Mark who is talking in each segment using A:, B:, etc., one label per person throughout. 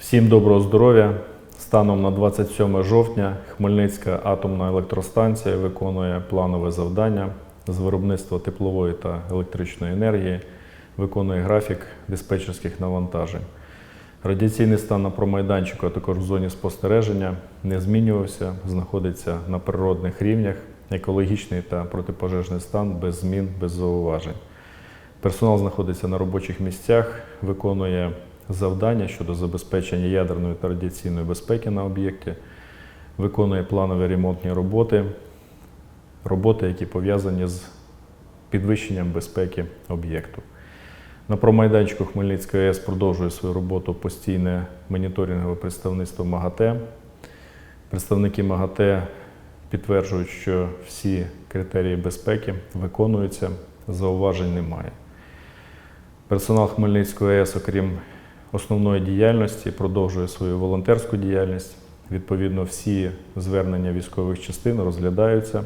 A: Всім доброго здоров'я. Станом на 27 жовтня Хмельницька атомна електростанція виконує планове завдання з виробництва теплової та електричної енергії, виконує графік диспетчерських навантажень. Радіаційний стан на промайданчику, а також в зоні спостереження не змінювався, знаходиться на природних рівнях, екологічний та протипожежний стан без змін, без зауважень. Персонал знаходиться на робочих місцях, виконує завдання щодо забезпечення ядерної та радіаційної безпеки на об'єкті, виконує планові ремонтні роботи, роботи, які пов'язані з підвищенням безпеки об'єкту. На промайданчику Хмельницької АЕС продовжує свою роботу постійне моніторингове представництво МАГАТЕ. Представники МАГАТЕ підтверджують, що всі критерії безпеки виконуються, зауважень немає. Персонал Хмельницької АЕС, окрім основної діяльності, продовжує свою волонтерську діяльність. Відповідно, всі звернення військових частин розглядаються.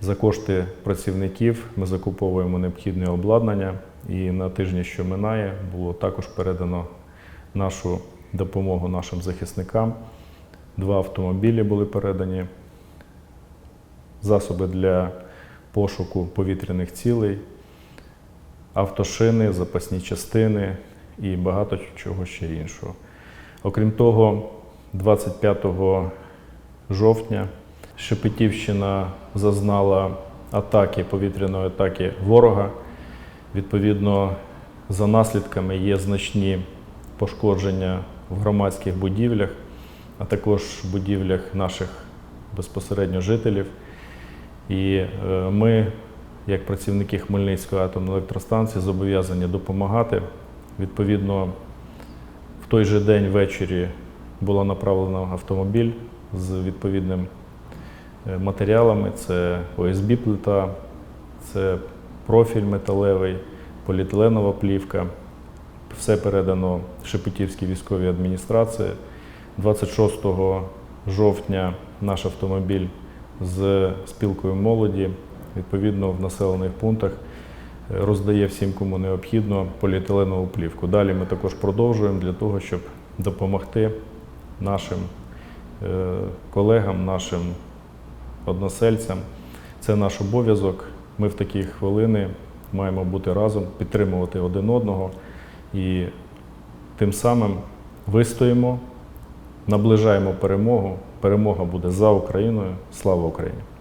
A: За кошти працівників ми закуповуємо необхідне обладнання, і на тижні, що минає, було також передано нашу допомогу нашим захисникам. Два автомобілі були передані, засоби для пошуку повітряних цілей, автошини, запасні частини і багато чого ще іншого. Окрім того, 25 жовтня Шепетівщина зазнала атаки, повітряної атаки ворога. Відповідно, за наслідками є значні пошкодження в громадських будівлях, а також будівлях наших безпосередньо жителів. І е, ми, як працівники Хмельницької атомної електростанції, зобов'язані допомагати. Відповідно, в той же день ввечері було направлено автомобіль з відповідним е, матеріалами. Це ОСБ-плита, це профіль металевий, поліетиленова плівка. Все передано Шепетівській військовій адміністрації. 26 жовтня наш автомобіль з спілкою молоді відповідно в населених пунктах роздає всім, кому необхідно, поліетиленову плівку. Далі ми також продовжуємо для того, щоб допомогти нашим е, колегам, нашим односельцям. Це наш обов'язок. Ми в такі хвилини маємо бути разом, підтримувати один одного і тим самим вистоїмо, наближаємо перемогу. Перемога буде за Україною. Слава Україні!